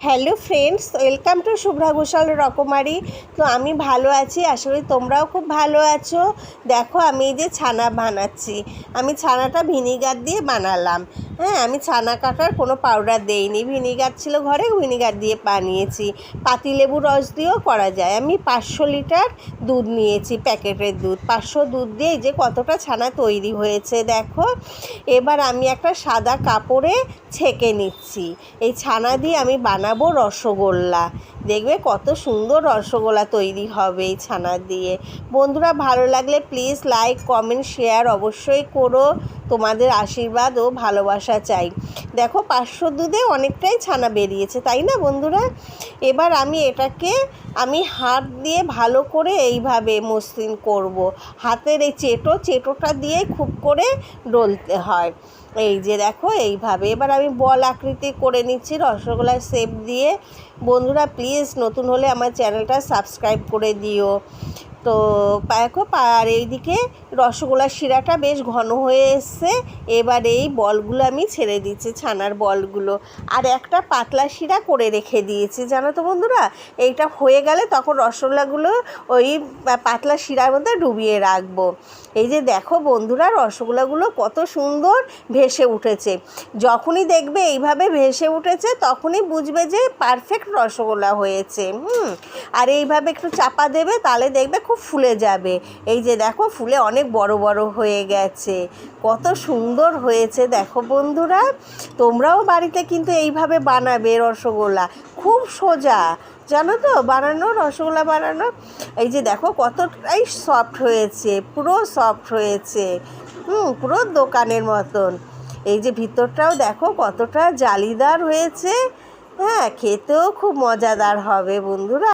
Hello friends, welcome to Shubhra Ghoshal Rokomari. তো আমি ভালো আছি করি তোমরাও খুব ভালো আছো। দেখো, আমি এই যে ছানা বানাচ্ছি। আমি ছানাটা ভিনিগার দিয়ে বানালাম। হ্যাঁ আমি ছানা কাটার কোনো পাউডার দেইনি। ভিনিগার ছিল ঘরে, ভিনিগার দিয়ে বানিয়েছি। পাতিলেবু রস দিয়েও করা যায়। আমি পাঁচশো লিটার দুধ নিয়েছি প্যাকেটের দুধ। পাঁচশো দুধ দিয়ে যে কতটা ছানা তৈরি হয়েছে, দেখো। এবার আমি একটা সাদা কাপড়ে ছেঁকে নিচ্ছি। এই ছানা দিয়ে আমি বানাবো রসগোল্লা। দেখবে কত সুন্দর রসগোল্লা তৈরি হবে এই ছানা দিয়ে। বন্ধুরা, ভালো লাগলে প্লিজ লাইক কমেন্ট শেয়ার অবশ্যই করো। তোমাদের আশীর্বাদ ও ভালোবাসা চাই। দেখো পাঁচশো দুধে অনেকটাই ছানা বেরিয়েছে, তাই না বন্ধুরা? এবার আমি এটাকে, আমি হাত দিয়ে ভালো করে এইভাবে মসৃণ করব। হাতের এই চেটো, চেটোটা দিয়ে খুব করে ডলতে হয়। এই যে দেখো, এইভাবে। এবার আমি বল আকৃতি করে নিচ্ছি, রসগোল্লার শেপ দিয়ে। বন্ধুরা, প্লিজ নতুন হলে আমার চ্যানেলটা সাবস্ক্রাইব করে দিও। তো দেখো আর এইদিকে রসগোল্লার শিরাটা বেশ ঘন হয়ে এসছে। এবার এই বলগুলো আমি ছেড়ে দিচ্ছি, ছানার বলগুলো। আর একটা পাতলা শিরা করে রেখে দিয়েছি, জানো তো বন্ধুরা? এইটা হয়ে গেলে তখন রসগোল্লাগুলো ওই পাতলা শিরার মধ্যে ডুবিয়ে রাখব। এই যে দেখো বন্ধুরা, রসগোল্লাগুলো কত সুন্দর ভেসে উঠেছে। যখনই দেখবে এইভাবে ভেসে উঠেছে, তখনই বুঝবে যে পারফেক্ট রসগোল্লা হয়েছে। হুম, আর এইভাবে একটু চাপা দেবে, তাহলে দেখবে খুব ফুলে যাবে। এই যে দেখো ফুলে অনেক বড় বড় হয়ে গেছে। কত সুন্দর হয়েছে দেখো বন্ধুরা। তোমরাও বাড়িতে কিন্তু এইভাবে বানাবে রসগোল্লা। খুব সোজা। জানো তো, বানানো, রসগোল্লা বানানো? এই যে দেখো কতটাই সফট হয়েছে, পুরো সফট হয়েছে। হুম, পুরো দোকানের মতন। এই যে ভিতরটাও দেখো কতটা জালিদার হয়েছে। হ্যাঁ খেতেও খুব মজাদার হবে বন্ধুরা।